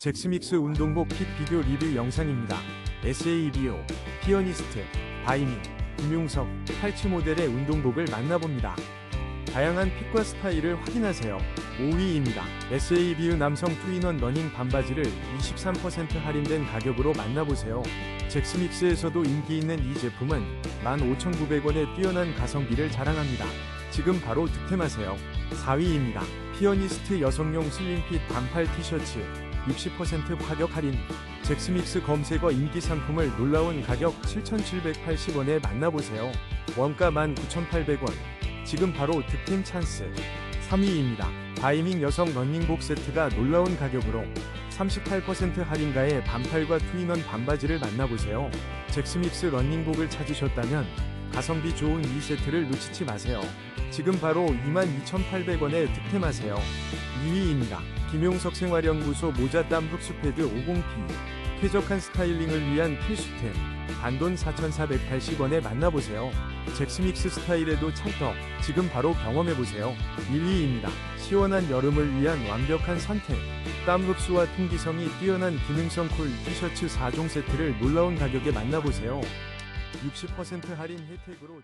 잭스믹스 운동복 핏 비교 리뷰 영상입니다. SABO, 피어니스트, 바이민, 김용석, 팔찌 모델의 운동복을 만나봅니다. 다양한 핏과 스타일을 확인하세요. 5위입니다. SABU 남성 투인원 러닝 반바지를 23% 할인된 가격으로 만나보세요. 잭스믹스에서도 인기 있는 이 제품은 15,900원의 뛰어난 가성비를 자랑합니다. 지금 바로 득템하세요. 4위입니다. 피어니스트 여성용 슬림핏 반팔 티셔츠 60% 가격 할인 잭스믹스 검색어 인기 상품을 놀라운 가격 7,780원에 만나보세요. 원가 19,800원. 지금 바로 득템 찬스. 3위입니다. 바이밍 여성 러닝복 세트가 놀라운 가격으로 38% 할인가에 반팔과 투인원 반바지를 만나보세요. 잭스믹스 러닝복을 찾으셨다면 가성비 좋은 이 세트를 놓치지 마세요. 지금 바로 22,800원에 득템하세요. 2위입니다. 김용석 생활연구소 모자땀 흡수 패드 50P. 쾌적한 스타일링을 위한 필수템. 단돈 4,480원에 만나보세요. 잭스믹스 스타일에도 찰떡. 지금 바로 경험해보세요. 1위입니다. 시원한 여름을 위한 완벽한 선택. 땀 흡수와 통기성이 뛰어난 기능성 쿨 티셔츠 4종 세트를 놀라운 가격에 만나보세요. 60% 할인 혜택으로